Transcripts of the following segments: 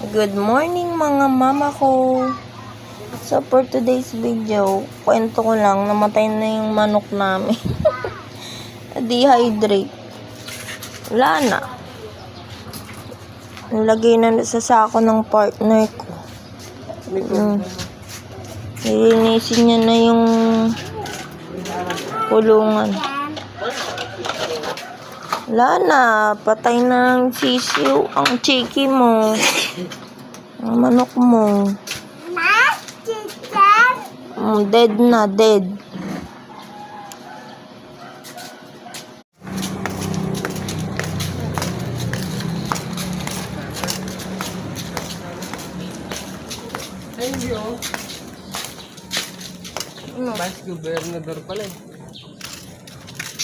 Good morning mga mama ko. So for today's video, kwento ko lang, namatay na yung manok namin. Dehydrate. Wala na. Nilagay na sa sako ng partner ko. Mm. Nilinisin niya na yung kulungan. Wala na. Patay na ang sisiw. Ang chiki mo. Ang manok mo. Mm, dead na, dead. Thank you. Ano? Vice Gobernador pala eh. Sa Gobernador ang tinatak mo.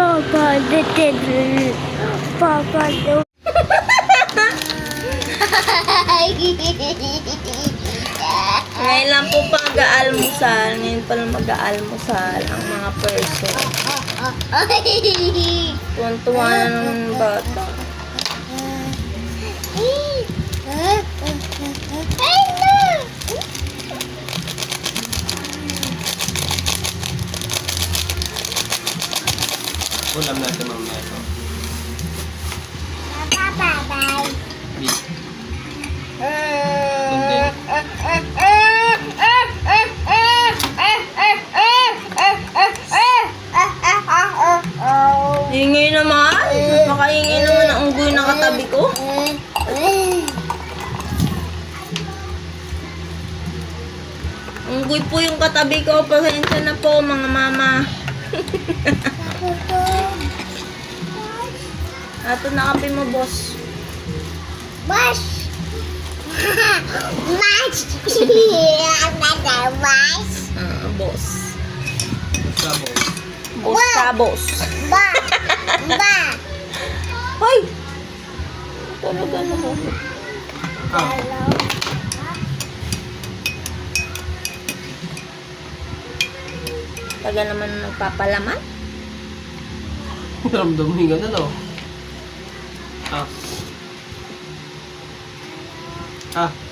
Papa did Papa do. Ngayon lang po pa mag-aalmusal. Ngayon pa lang mag-aalmusal ang mga person. Tuwan-tuwa na ng bata. Ulam natin mamaya ito. Beef. Kundi. Ingay naman. Makaingay naman ang unggoy na katabi ko. Unggoy po yung katabi ko. Pasensya na po mga mama. Ato na kape mo, boss. Mas! Mas! Mas! Ah, boss. Boss ka, boss. Ba! Ba! Hoy! Talaga na ako. Ah, Taga naman nagpapalaman. ramdam mo yung ganun oh. Ah. Ah.